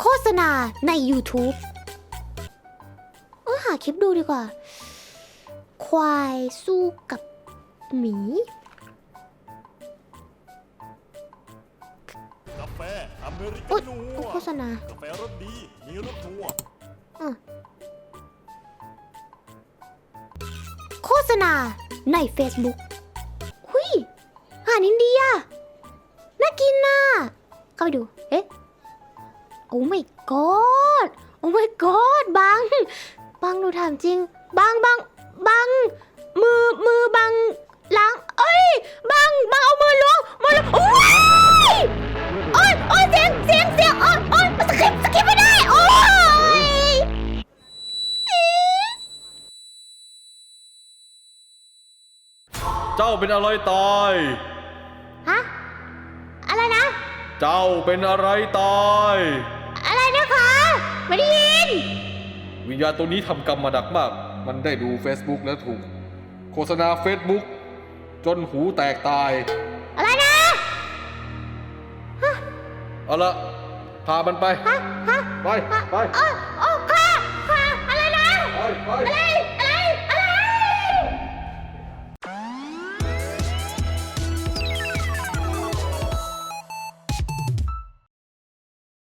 โฆษณาใน YouTube เออหาคลิปดูดีกว่า ควายสู้กับหมี กาแฟอเมริอุ๊กายนัวโฆษณา กาแฟรสดี มีรสนัวโฆษณาใน Facebook หุยอาหารอินเดียน่ากินน่ะเข้าไปดู เอ๊ะ โอ้ my god โอ้ my god บัง บังหนูถามจริง บังบังบัง มือมือบังล้างเอ้ย บังบังเอามือล้วงมือล้วงโอ้ยโอ้ยโอ้ยเสียงเสียงเสียงโอ้ยโอ้ยสกิปสกิปไม่ได้โอ้ยเจ้าเป็นอะไรตาย เจ้าเป็นอะไรตาย อะไรนะคะไม่ได้ยิน วิญญาณตัวนี้ทำกรรมมาดักมาก มันได้ดู Facebook แล้วถูก โฆษณา Facebook จนหูแตกตาย อะไรนะเอาละพามันไป ฮะฮะไป ไปโอ้โอ้